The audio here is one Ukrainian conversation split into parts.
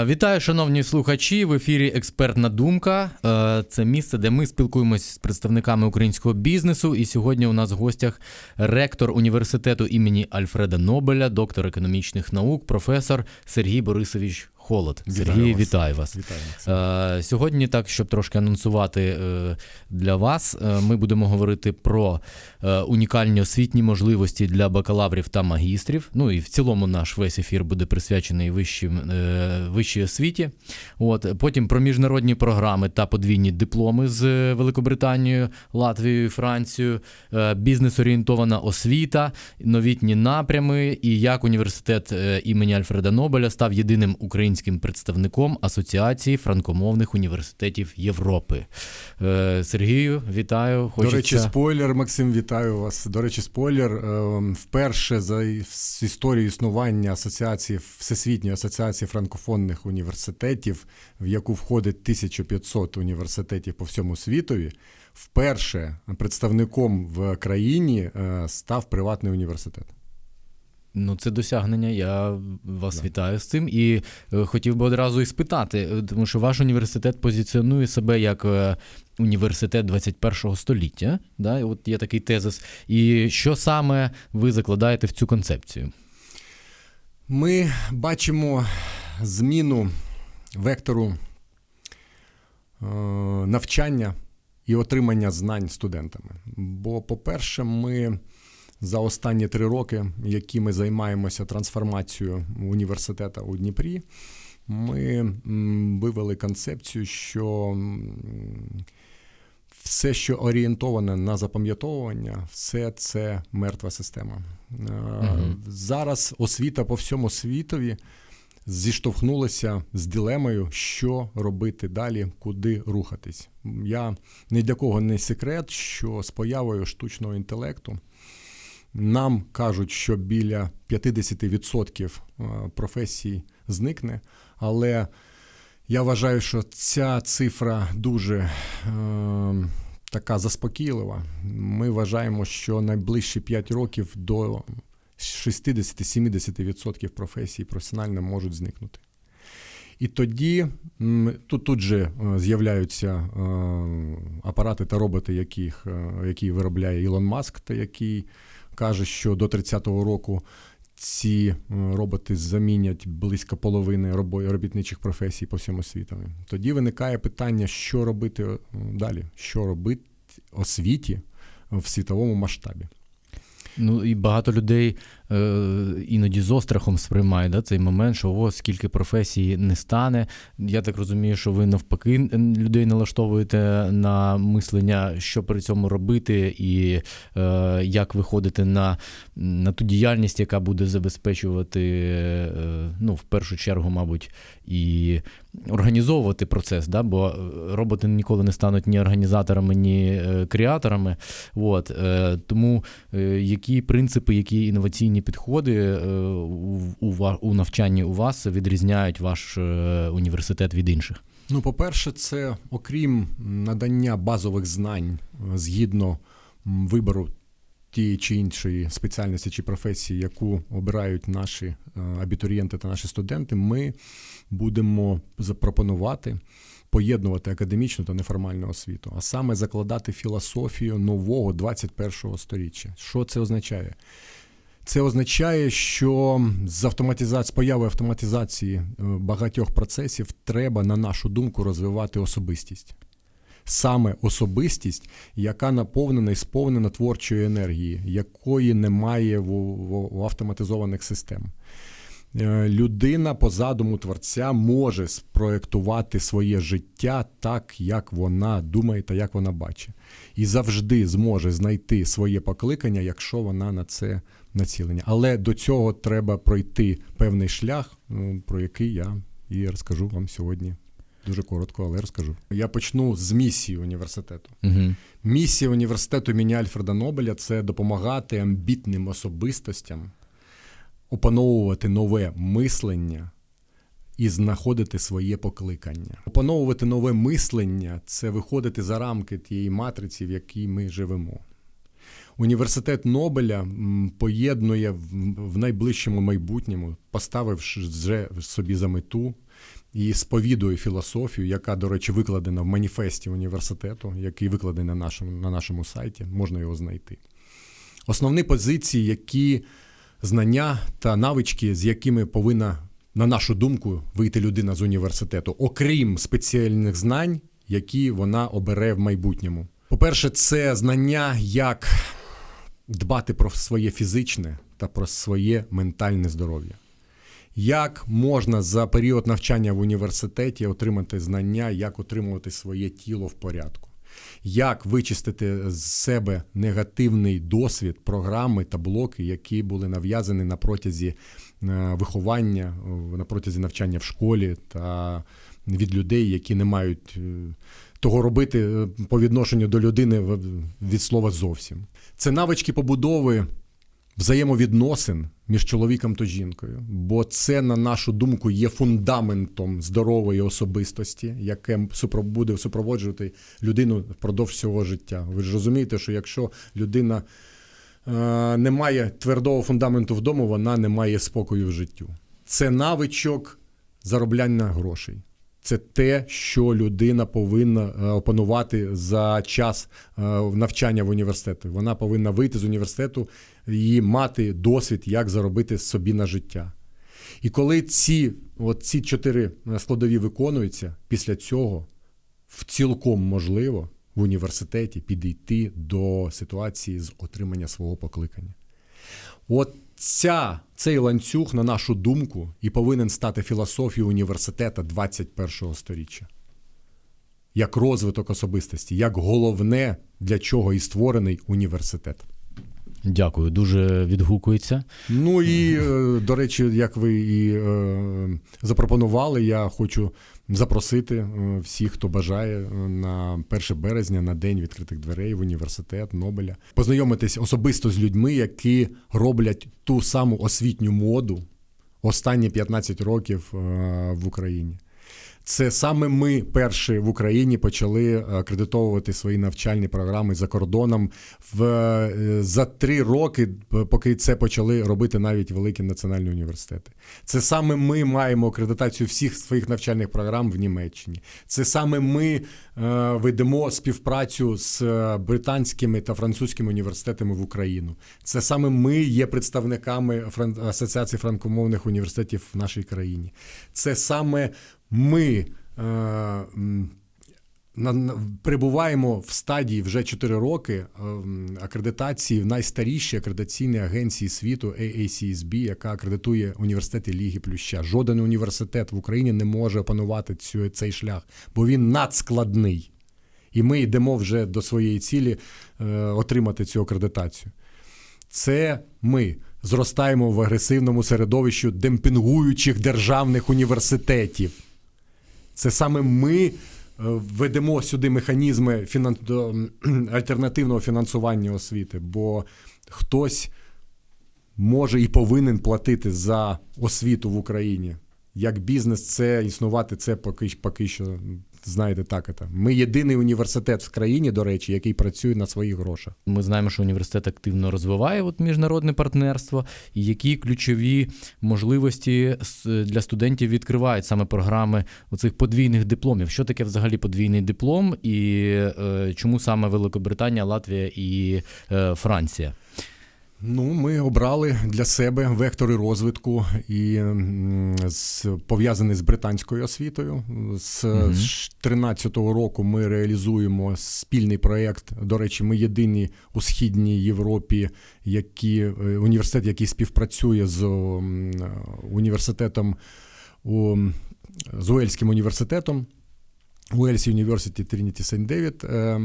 Вітаю, шановні слухачі. В ефірі Експертна думка. Е, Це місце, де ми спілкуємося з представниками українського бізнесу. І сьогодні у нас в гостях ректор університету імені Альфреда Нобеля, доктор економічних наук, професор Сергій Борисович Холод. Вітаю Сергій, вас. вітаю вас. Вітаю. Максим. Е, Сьогодні, так, щоб трошки анонсувати е, для вас, е, ми будемо говорити про е, унікальні освітні можливості для бакалаврів та магістрів. Ну і в цілому наш весь ефір буде присвячений вищим, е, вищій освіті. От, потім про міжнародні програми та подвійні дипломи з Великобританією, Латвією, Францією, е, бізнес-орієнтована освіта, новітні напрями і як університет імені Альфреда Нобеля став єдиним українським представником Асоціації франкомовних університетів Європи. Е, Сергію, вітаю. До речі, спойлер, Максим, вітаю вас. До речі, спойлер. е, Вперше за з історії існування асоціації Всесвітньої асоціації франкофонних університетів, в яку входить 1500 університетів по всьому світові, вперше представником в країні е, став приватний університет. Ну, це досягнення. Я вас Да. вітаю з цим. І е, хотів би одразу і спитати, е, тому що ваш університет позиціонує себе як е, університет 21-го століття. Да? І От є такий тезис. І що саме ви закладаєте в цю концепцію? Ми бачимо зміну вектору навчання і отримання знань студентами. Бо, по-перше, ми за останні три роки, які ми займаємося трансформацією університету у Дніпрі, ми вивели концепцію, що все, що орієнтоване на запам'ятовування, все це мертва система. Мгм. Зараз освіта по всьому світові зіштовхнулася з дилемою, що робити далі, куди рухатись. Я ні для кого не секрет, що з появою штучного інтелекту нам кажуть, що біля 50% е, професій зникне, але я вважаю, що ця цифра дуже е, така заспокійлива. Ми вважаємо, що найближчі 5 років до 60-70% професій професіонально можуть зникнути. І тоді тут, тут же е, з'являються е, апарати та роботи, яких, які виробляє Ілон Маск, та який каже, що до 30-го року ці е, роботи замінять близько половини робітничих професій по всьому світу. Тоді виникає питання, що робити е, далі, що робити освіті в світовому масштабі. Ну і багато людей іноді з острахом сприймають да, цей момент, що о, скільки професій не стане. Я так розумію, що ви навпаки людей налаштовуєте на мислення, що при цьому робити, і е, як виходити на, на ту діяльність, яка буде забезпечувати, е, ну, в першу чергу, мабуть, і організовувати процес, да? бо е, роботи ніколи не стануть ні організаторами, ні е, креаторами. От, е, тому е, які принципи, які інноваційні підходи е, у, у, навчанні у вас відрізняють ваш е, університет від інших? Ну, по-перше, це окрім надання базових знань е, згідно вибору тієї чи іншої спеціальності чи професії, яку обирають наші абітурієнти та наші студенти, ми будемо запропонувати поєднувати академічну та неформальну освіту, а саме закладати філософію нового 21-го сторіччя. Що це означає? Це означає, що з автоматизації, з появою автоматизації багатьох процесів треба, на нашу думку, розвивати особистість. Саме особистість, яка наповнена і сповнена творчої енергії, якої немає в, в, в автоматизованих систем. Е, Людина по задуму творця може спроектувати своє життя так, як вона думає та як вона бачить. І завжди зможе знайти своє покликання, якщо вона на це націлення. Але до цього треба пройти певний шлях, ну, про який я і розкажу вам сьогодні. Дуже коротко, але розкажу. Я почну з місії університету. Угу. Місія університету імені Альфреда Нобеля це допомагати амбітним особистостям опановувати нове мислення і знаходити своє покликання. Опановувати нове мислення це виходити за рамки тієї матриці, в якій ми живемо. Університет Нобеля поєднує в найближчому майбутньому, поставивши вже собі за мету і сповідує філософію, яка, до речі, викладена в маніфесті університету, який викладений на нашому, на нашому сайті, можна його знайти. Основні позиції, які знання та навички, з якими повинна, на нашу думку, вийти людина з університету, окрім спеціальних знань, які вона обере в майбутньому. По-перше, це знання, як дбати про своє фізичне та про своє ментальне здоров'я. Як можна за період навчання в університеті отримати знання, як отримувати своє тіло в порядку? Як вичистити з себе негативний досвід, програми та блоки, які були нав'язані на протязі е, виховання, на протязі навчання в школі та від людей, які не мають е, того робити е, по відношенню до людини від слова зовсім. Це навички побудови взаємовідносин між чоловіком та жінкою, бо це, на нашу думку, є фундаментом здорової особистості, яке буде супроводжувати людину впродовж всього життя. Ви ж розумієте, що якщо людина е, не має твердого фундаменту вдома, вона не має спокою в життю. Це навичок заробляння грошей. Це те, що людина повинна е, опанувати за час е, навчання в університеті. Вона повинна вийти з університету і мати досвід, як заробити собі на життя. І коли ці, от ці чотири е, складові виконуються, після цього в цілком можливо в університеті підійти до ситуації з отримання свого покликання. От ця, цей ланцюг, на нашу думку, і повинен стати філософією університету 21-го століття. Як розвиток особистості, як головне, для чого і створений університет. Дякую, дуже відгукується. Ну і, е, до речі, як ви і е, запропонували, я хочу запросити е, всіх, хто бажає е, на 1 березня, на день відкритих дверей в університет Нобеля, познайомитись особисто з людьми, які роблять ту саму освітню моду останні 15 років е, в Україні. Це саме ми перші в Україні почали акредитовувати свої навчальні програми за кордоном в е, за три роки, поки це почали робити навіть великі національні університети. Це саме ми маємо акредитацію всіх своїх навчальних програм в Німеччині. Це саме ми е, ведемо співпрацю з е, британськими та французькими університетами в Україну. Це саме ми є представниками Асоціації франкомовних університетів в нашій країні. Це саме ми. Перебуваємо в стадії вже 4 роки ем, акредитації в найстарішій акредитаційній агенції світу AACSB, яка акредитує університети Ліги Плюща. Жоден університет в Україні не може опанувати цю, цей шлях, бо він надскладний. І ми йдемо вже до своєї цілі е, отримати цю акредитацію. Це ми зростаємо в агресивному середовищі демпінгуючих державних університетів. Це саме ми е, ведемо сюди механізми фінан... альтернативного фінансування освіти, бо хтось може і повинен платити за освіту в Україні. Як бізнес це існувати, це поки, поки що, знаєте, так. Это. Ми єдиний університет в країні, до речі, який працює на своїх грошах. Ми знаємо, що університет активно розвиває от міжнародне партнерство, і які ключові можливості для студентів відкривають саме програми оцих подвійних дипломів. Що таке взагалі подвійний диплом, і е, чому саме Великобританія, Латвія і е, Франція? Ну, ми обрали для себе вектори розвитку і з, пов'язані з британською освітою. З Мгм. 2013 року ми реалізуємо спільний проєкт. До речі, ми єдині у східній Європі, які е, університет, який співпрацює з університетом у, з Уельським університетом. Уельс University Trinity St. David. Е,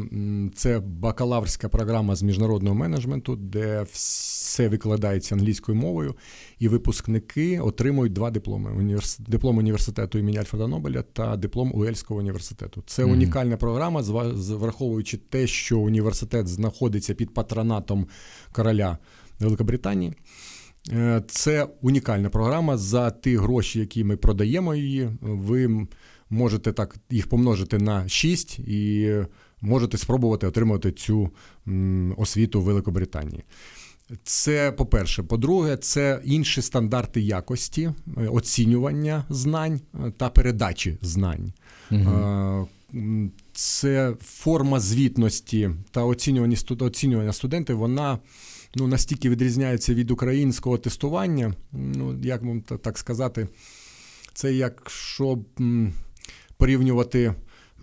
Це бакалаврська програма з міжнародного менеджменту, де все викладається англійською мовою, і випускники отримують два дипломи: Універс- диплом університету імені Альфреда Нобеля та диплом Уельського університету. Це Мгм. унікальна програма, враховуючи те, що університет знаходиться під патронатом короля Великобританії. Е, Це унікальна програма. За ті гроші, які ми продаємо її, ви можете так їх помножити на 6 і можете спробувати отримати цю освіту в Великобританії. Це по-перше. По-друге, це інші стандарти якості, е, оцінювання знань е, та передачі знань. Е, Це форма звітності та оцінювання, студентів, вона ну, настільки відрізняється від українського тестування, ну, як вам так сказати, це якщо порівнювати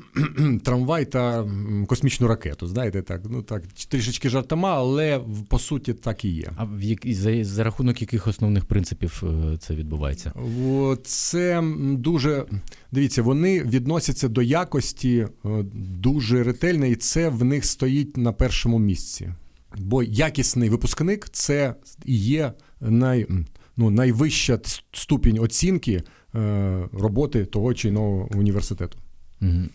трамвай та космічну ракету. Знаєте, так, ну так, трішечки жартома, але по суті так і є. А в як... за, за рахунок яких основних принципів е, це відбувається? Це дуже дивіться, вони відносяться до якості е, дуже ретельно, і це в них стоїть на першому місці. Бо якісний випускник це і є най, ну, найвища ступінь оцінки е, роботи того чи іного університету.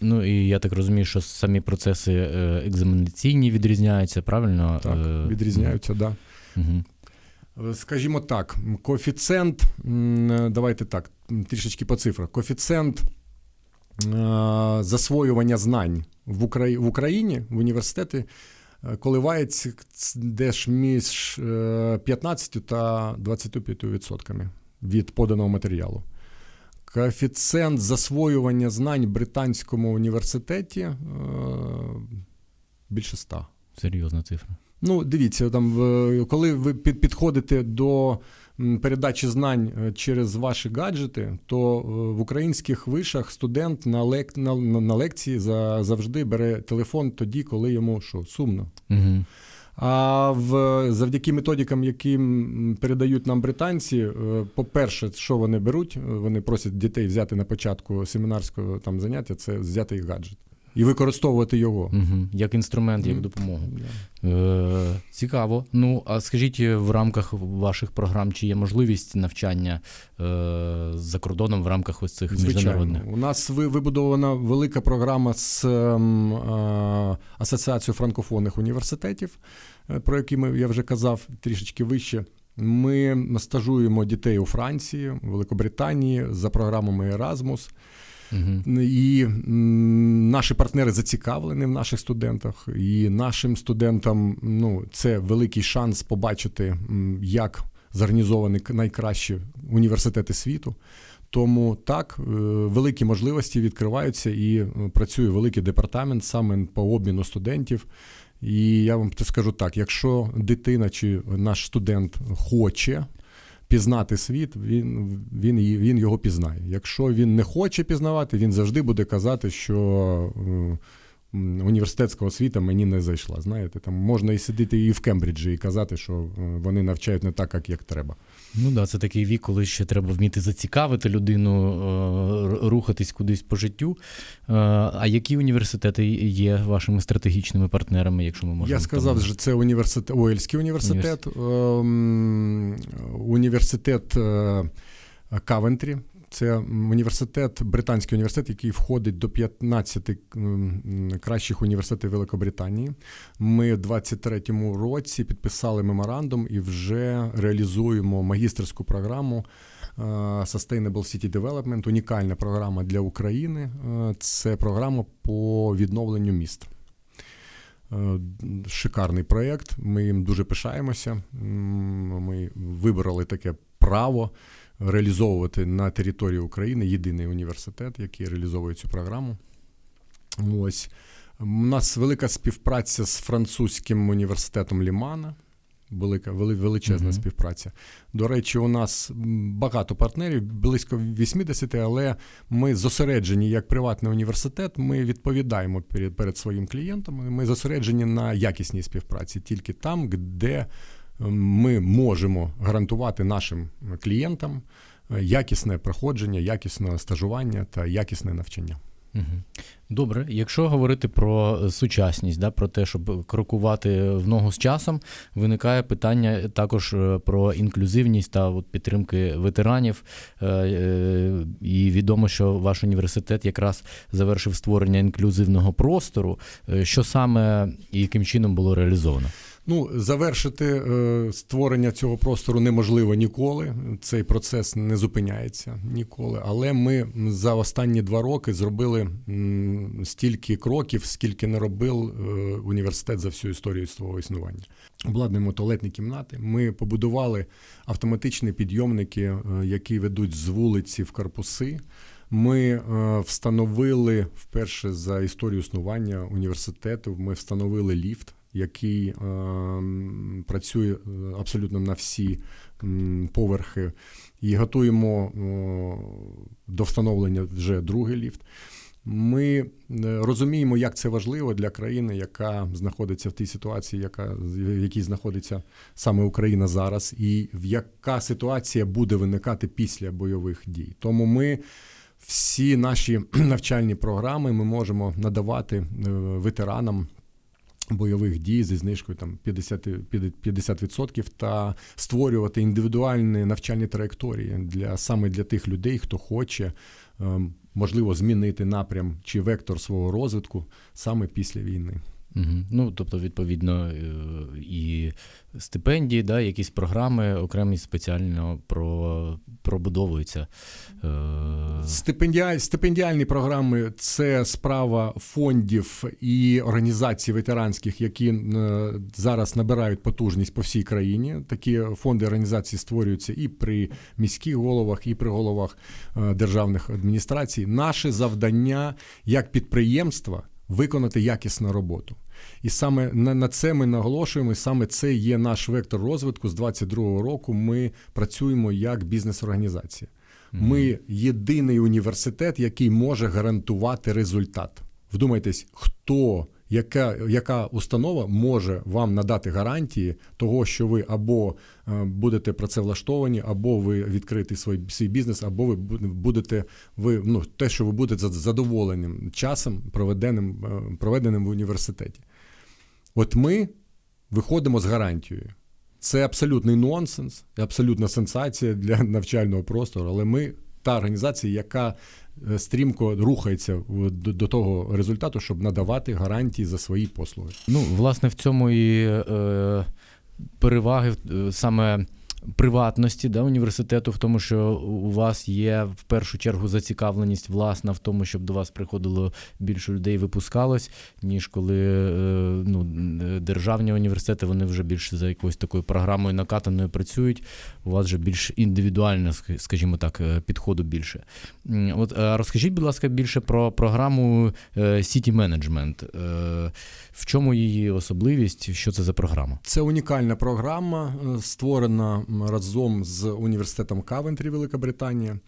Ну і я так розумію, що самі процеси е, екзаменаційні відрізняються, правильно? Так, Е, відрізняються, да. Мгм. Е, Скажімо так, коефіцієнт, давайте так, трішечки по цифрах. Коефіцієнт засвоювання знань в, Україні в університеті е, коливається десь між е, 15 та 25% від поданого матеріалу. Коефіцієнт засвоювання знань в британському університеті е, більше 100. Серйозна цифра. Ну, дивіться, там, коли ви підходите до передачі знань е, через ваші гаджети, то е, в українських вишах студент на, лек... на, на лекції за- завжди бере телефон тоді, коли йому що, сумно. Угу. А в, завдяки методикам, які передають нам британці, е, по-перше, що вони беруть, вони просять дітей взяти на початку семінарського там заняття, це взяти їх гаджет і використовувати його. Угу. Як інструмент, як допомогу. Е, цікаво. Ну, а скажіть, в рамках ваших програм, чи є можливість навчання е, за кордоном в рамках ось цих Звичайно, міжнародних? у нас ви- вибудована велика програма з ем, е, Асоціацією франкофонних університетів, е, про які ми, я вже казав трішечки вище. Ми стажуємо дітей у Франції, Великобританії за програмами Erasmus. Угу. І наші партнери зацікавлені в наших студентах. І нашим студентам ну, це великий шанс побачити, як зорганізовані найкращі університети світу. Тому так, е, великі можливості відкриваються і е, працює великий департамент саме по обміну студентів. І я вам скажу так: якщо дитина чи наш студент хоче пізнати світ, він, він, він його пізнає. Якщо він не хоче пізнавати, він завжди буде казати, що університетська освіта мені не зайшла. Знаєте, там можна і сидіти і в Кембриджі і казати, що е, вони навчають не так, як треба. Ну так, да, це такий вік, коли ще треба вміти зацікавити людину, е, рухатись кудись по життю. Е, А які університети є вашими стратегічними партнерами, якщо ми можемо? Я сказав, там- що це університет, Уельський університет, університет, університет е, Кавентрі. Це університет, британський університет, який входить до 15 кращих університетів Великобританії. Ми в 23-му році підписали меморандум і вже реалізуємо магістерську програму е, Sustainable City Development, унікальна програма для України. Е, Це програма по відновленню міст. Е, Шикарний проєкт. Ми їм дуже пишаємося. Ми вибрали таке право реалізовувати на території України єдиний університет, який реалізовує цю програму. Ось. У нас велика співпраця з французьким університетом Лімана. Велика, вели- величезна Мгм. співпраця. До речі, у нас багато партнерів, близько 80, але ми зосереджені як приватний університет. Ми відповідаємо перед, перед своїм клієнтом. Ми зосереджені на якісній співпраці тільки там, де ми можемо гарантувати нашим клієнтам е, якісне проходження, якісне стажування та якісне навчання. Добре, якщо говорити про сучасність, да, про те, щоб крокувати в ногу з часом, виникає питання також е, про інклюзивність та от підтримки ветеранів. Е, І відомо, що ваш університет якраз завершив створення інклюзивного простору. Що саме і яким чином було реалізовано? Ну, завершити е, створення цього простору неможливо ніколи. Цей процес не зупиняється ніколи. Але ми за останні два роки зробили стільки кроків, скільки не робив е, університет за всю історію свого існування. Обладнуємо туалетні кімнати. Ми побудували автоматичні підйомники, е, які ведуть з вулиці в корпуси. Ми встановили вперше за історію існування університету. Ми встановили ліфт, який е, працює е, абсолютно на всі поверхи, і готуємо е, до встановлення вже другий ліфт. Ми розуміємо, як це важливо для країни, яка знаходиться в тій ситуації, яка в якій знаходиться саме Україна зараз, і в яка ситуація буде виникати після бойових дій. Тому ми всі наші навчальні програми ми можемо надавати ветеранам. Бойових дій зі знижкою там 50, 50% та створювати індивідуальні навчальні траєкторії для саме для тих людей, хто хоче ем, можливо змінити напрям чи вектор свого розвитку саме після війни. Угу. Ну, тобто, відповідно, е, і стипендії, да, якісь програми окремі спеціально про, пробудовуються. Е, Стипендіаль, стипендіальні програми це справа фондів і організацій ветеранських, які е, зараз набирають потужність по всій країні. Такі фонди організації створюються і при міських головах, і при головах державних адміністрацій. Наше завдання як підприємства виконати якісну роботу. І саме на, на це ми наголошуємо. і Саме це є наш вектор розвитку. З 22-го року ми працюємо як бізнес-організація. Ми єдиний університет, який може гарантувати результат. Вдумайтесь, хто, яка, яка установа може вам надати гарантії того, що ви або е, будете працевлаштовані, або ви відкрити свій, свій бізнес, або ви будете ви ну те, що ви будете задоволеним часом, проведеним, е, проведеним в університеті. От ми виходимо з гарантією. Це абсолютний нонсенс, абсолютна сенсація для навчального простору, але ми та організація, яка стрімко рухається до, до того результату, щоб надавати гарантії за свої послуги. Ну, власне, в цьому і е, переваги е, саме приватності да, університету, в тому, що у вас є в першу чергу зацікавленість власна в тому, щоб до вас приходило більше людей, випускалось, ніж коли е, ну, державні університети вони вже більше за якоюсь такою програмою накатаною працюють. У вас вже більш індивідуально, скажімо так, е, підходу більше. От е, розкажіть, будь ласка, більше про програму City Management. В чому її особливість? Що це за програма? Це унікальна програма, створена разом з університетом Кавентрі, Велика Британія.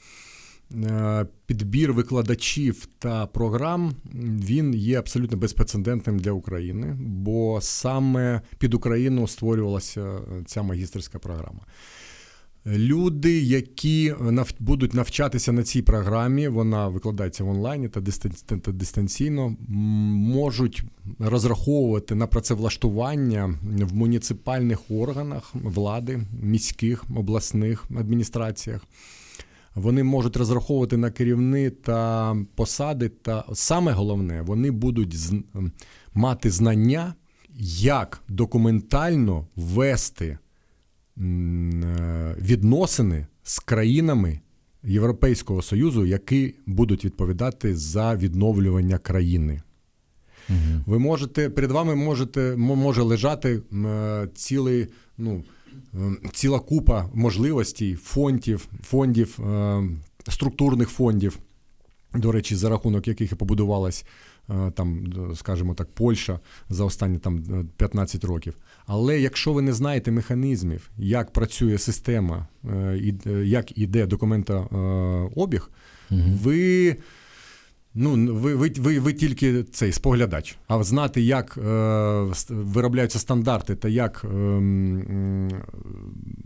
Е, Підбір викладачів та програм він є абсолютно безпрецедентним для України, бо саме під Україну створювалася ця магістерська програма. Люди, які будуть навчатися на цій програмі, вона викладається в онлайні та дистан- та дистанційно, можуть розраховувати на працевлаштування в муніципальних органах влади, міських, обласних адміністраціях. Вони можуть розраховувати на керівні та посади, та саме головне, вони будуть мати знання, як документально вести відносини з країнами Європейського Союзу, які будуть відповідати за відновлювання країни. Угу. Ви можете перед вами можете може лежати е, цілий, ну, ціла купа можливостей, фондів, фондів, е, структурних фондів, до речі, за рахунок яких і побудувалась е, там, скажімо так, Польща за останні там е, 15 років. Але якщо ви не знаєте механізмів, як працює система, е, е, як іде документообіг, ви. Ну, ви, ви, ви, ви тільки цей споглядач. А знати, як е, виробляються стандарти та як е, м,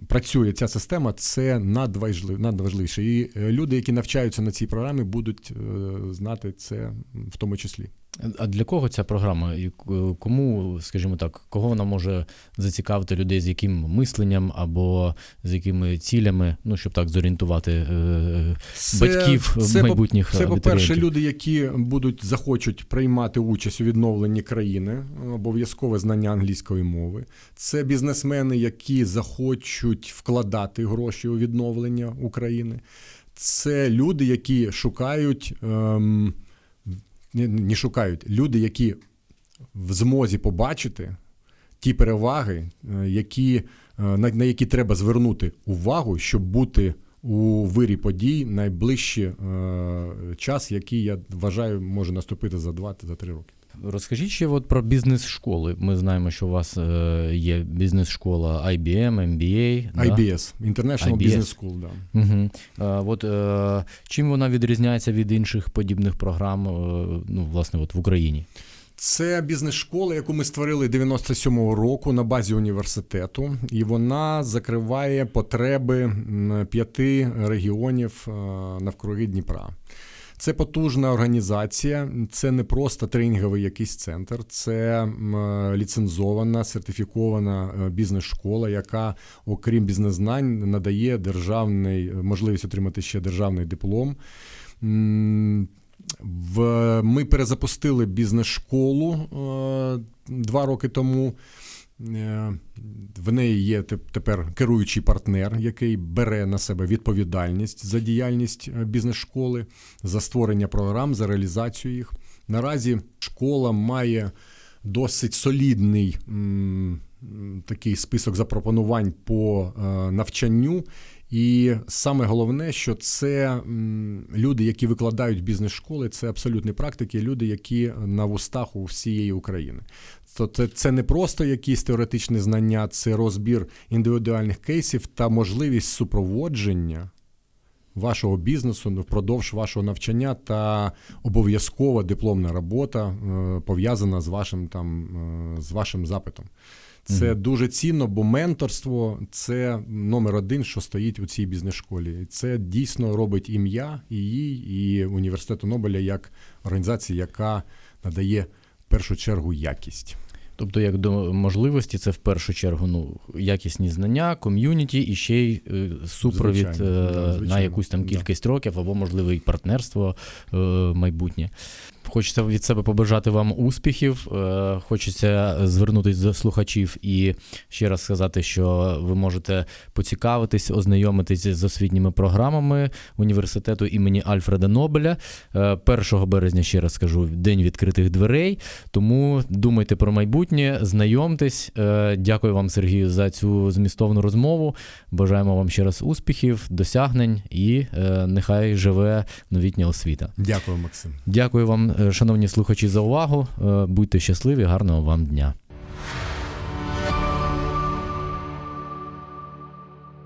працює ця система, це надважливо, надважливіше. І е, люди, які навчаються на цій програмі, будуть е, знати це в тому числі. А для кого ця програма? І кому, скажімо так, кого вона може зацікавити людей, з яким мисленням або з якими цілями, ну щоб так зорієнтувати е, батьків це, по- майбутніх Це, по-перше, люди, які будуть захочуть приймати участь у відновленні країни, обов'язкове знання англійської мови. Це бізнесмени, які захочуть вкладати гроші у відновлення України. Це люди, які шукають, ем, не шукають, люди, які в змозі побачити ті переваги, е, які, е, на, на які треба звернути увагу, щоб бути у вирі подій найближчий е, час, який я вважаю може наступити за 2-3 роки. Розкажіть ще от про бізнес-школи. Ми знаємо, що у вас е, є бізнес-школа IBM, MBA. да? IBS, International IBS. Business School, да. Угу. От, е, чим вона відрізняється від інших подібних програм е, ну, власне, от в Україні? Це бізнес-школа, яку ми створили 97-го року на базі університету, і вона закриває потреби п'яти регіонів е, навкруги Дніпра. Це потужна організація, це не просто тренінговий якийсь центр, це ліцензована, сертифікована е, бізнес-школа, яка, окрім бізнес-знань, надає державний можливість отримати ще державний диплом. В, ми перезапустили бізнес-школу е, два роки тому. Е, В неї є тепер керуючий партнер, який бере на себе відповідальність за діяльність е, бізнес-школи, за створення програм, за реалізацію їх. Наразі школа має досить солідний такий список запропонувань по навчанню. І саме головне, що це люди, які викладають бізнес-школи, це абсолютні практики, люди, які на вустах у всієї України. То це, не просто якісь теоретичні знання, це розбір індивідуальних кейсів та можливість супроводження вашого бізнесу впродовж вашого навчання та обов'язкова дипломна робота е, пов'язана з вашим там е, з вашим запитом. Це дуже цінно, бо менторство це номер один, що стоїть у цій бізнес-школі. Це дійсно робить ім'я і їй, і університету Нобеля як організації, яка надає в першу чергу якість. Тобто, як до можливості, це в першу чергу ну, якісні знання, ком'юніті і ще й е, супровід Звичайно, е, да, на якусь там да. кількість років або, можливо, і партнерство е, майбутнє. Хочеться від себе побажати вам успіхів. е, Хочеться звернутися до слухачів і ще раз сказати, що ви можете поцікавитись, ознайомитись з освітніми програмами університету імені Альфреда Нобеля. Е, 1 березня, ще раз скажу, день відкритих дверей. Тому думайте про майбутнє, знайомтесь. Е, Дякую вам, Сергію, за цю змістовну розмову. Бажаємо вам ще раз успіхів, досягнень і е, нехай живе новітня освіта. Дякую, Максим. Дякую вам, е, шановні слухачі, за увагу. Е, Будьте щасливі, гарного вам дня.